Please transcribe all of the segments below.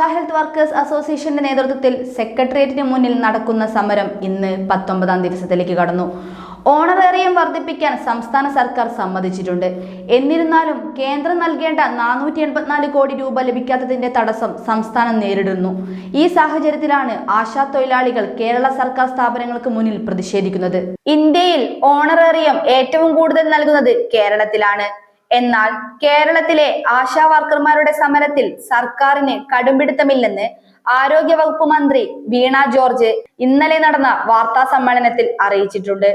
ASHA health workers അസോസിയേഷന്റെ നേതൃത്വത്തിൽ സെക്രട്ടേറിയറ്റിന് മുന്നിൽ നടക്കുന്ന സമരം ഇന്ന് പത്തൊമ്പതാം ദിവസത്തിലേക്ക് കടന്നു. ഓണറേറിയം വർദ്ധിപ്പിക്കാൻ സംസ്ഥാന സർക്കാർ സമ്മതിച്ചിട്ടുണ്ട്. എന്നിരുന്നാലും കേന്ദ്രം നൽകേണ്ട നാനൂറ്റി എൺപത്തിനാല് കോടി രൂപ ലഭിക്കാത്തതിന്റെ തടസ്സം സംസ്ഥാനം നേരിടുന്നു. ഈ സാഹചര്യത്തിലാണ് ആശാ തൊഴിലാളികൾ കേരള സർക്കാർ സ്ഥാപനങ്ങൾക്ക് മുന്നിൽ പ്രതിഷേധിക്കുന്നത്. ഇന്ത്യയിൽ ഓണറേറിയം ഏറ്റവും കൂടുതൽ നൽകുന്നത് കേരളത്തിലാണ്. എന്നാൽ കേരളത്തിലെ ആശാ വർക്കർമാരുടെ സമരത്തിൽ സർക്കാരിന് കടുംപിടുത്തമില്ലെന്ന് ആരോഗ്യ വകുപ്പ് മന്ത്രി വീണ ജോർജ് ഇന്നലെ നടന്ന വാർത്താ സമ്മേളനത്തിൽ അറിയിച്ചിട്ടുണ്ട്.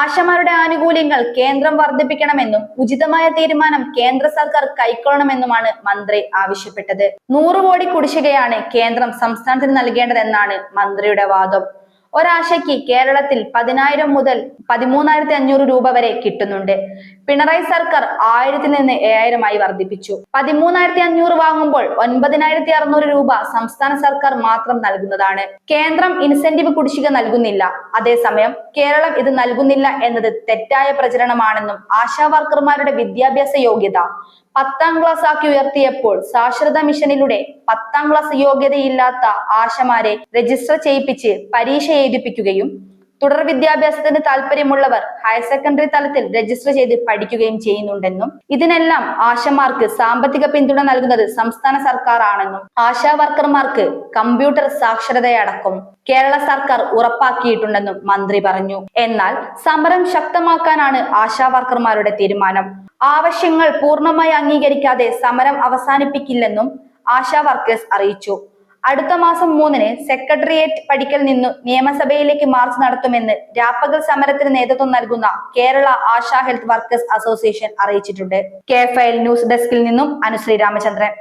ആശമാരുടെ ആനുകൂല്യങ്ങൾ കേന്ദ്രം വർദ്ധിപ്പിക്കണമെന്നും ഉചിതമായ തീരുമാനം കേന്ദ്ര സർക്കാർ കൈക്കൊള്ളണമെന്നുമാണ് മന്ത്രി ആവശ്യപ്പെട്ടത്. നൂറ് കോടി കുടിശ്ശികയാണ് കേന്ദ്രം സംസ്ഥാനത്തിന് നൽകേണ്ടതെന്നാണ് മന്ത്രിയുടെ വാദം. ഒരാശയ്ക്ക് കേരളത്തിൽ പതിനായിരം മുതൽ പതിമൂന്നായിരത്തി അഞ്ഞൂറ് രൂപ വരെ കിട്ടുന്നുണ്ട്. പിണറായി സർക്കാർ ആയിരത്തിൽ നിന്ന് ഏഴായിരമായി വർദ്ധിപ്പിച്ചു. പതിമൂന്നായിരത്തി അഞ്ഞൂറ് വാങ്ങുമ്പോൾ ഒൻപതിനായിരത്തി അറുന്നൂറ് രൂപ സംസ്ഥാന സർക്കാർ മാത്രം നൽകുന്നതാണ്. കേന്ദ്രം ഇൻസെന്റീവ് കുടിശ്ശിക നൽകുന്നില്ല. അതേസമയം കേരളം ഇത് നൽകുന്നില്ല എന്നത് തെറ്റായ പ്രചരണമാണെന്നും ആശാ വർക്കർമാരുടെ വിദ്യാഭ്യാസ യോഗ്യത പത്താം ക്ലാസ് ആക്കി ഉയർത്തിയപ്പോൾ സാക്ഷരത മിഷനിലൂടെ പത്താം ക്ലാസ് യോഗ്യതയില്ലാത്ത ആശമാരെ രജിസ്റ്റർ ചെയ്യിപ്പിച്ച് പരീക്ഷ എഴുതിപ്പിക്കുകയും തുടർ വിദ്യാഭ്യാസത്തിന് താല്പര്യമുള്ളവർ ഹയർ സെക്കൻഡറി തലത്തിൽ രജിസ്റ്റർ ചെയ്ത് പഠിക്കുകയും ചെയ്യുന്നുണ്ടെന്നും ഇതിനെല്ലാം ആശമാർക്ക് സാമ്പത്തിക പിന്തുണ നൽകുന്നത് സംസ്ഥാന സർക്കാർ ആണെന്നും ആശാ വർക്കർമാർക്ക് കമ്പ്യൂട്ടർ സാക്ഷരതയടക്കം കേരള സർക്കാർ ഉറപ്പാക്കിയിട്ടുണ്ടെന്നും മന്ത്രി പറഞ്ഞു. എന്നാൽ സമരം ശക്തമാക്കാനാണ് ആശാ വർക്കർമാരുടെ തീരുമാനം. ആവശ്യങ്ങൾ പൂർണമായി അംഗീകരിക്കാതെ സമരം അവസാനിപ്പിക്കില്ലെന്നും ആശാ വർക്കേഴ്സ് അറിയിച്ചു. അടുത്ത മാസം മൂന്നിന് സെക്രട്ടേറിയറ്റ് പടിക്കൽ നിന്നു നിയമസഭയിലേക്ക് മാർച്ച് നടത്തുമെന്ന് രാപ്പകൽ സമരത്തിന് നേതൃത്വം നൽകുന്ന Kerala Asha health workers association അറിയിച്ചിട്ടുണ്ട്. കെ ഫയൽ ന്യൂസ് ഡെസ്കിൽ നിന്നും അനുശ്രീ രാമചന്ദ്രൻ.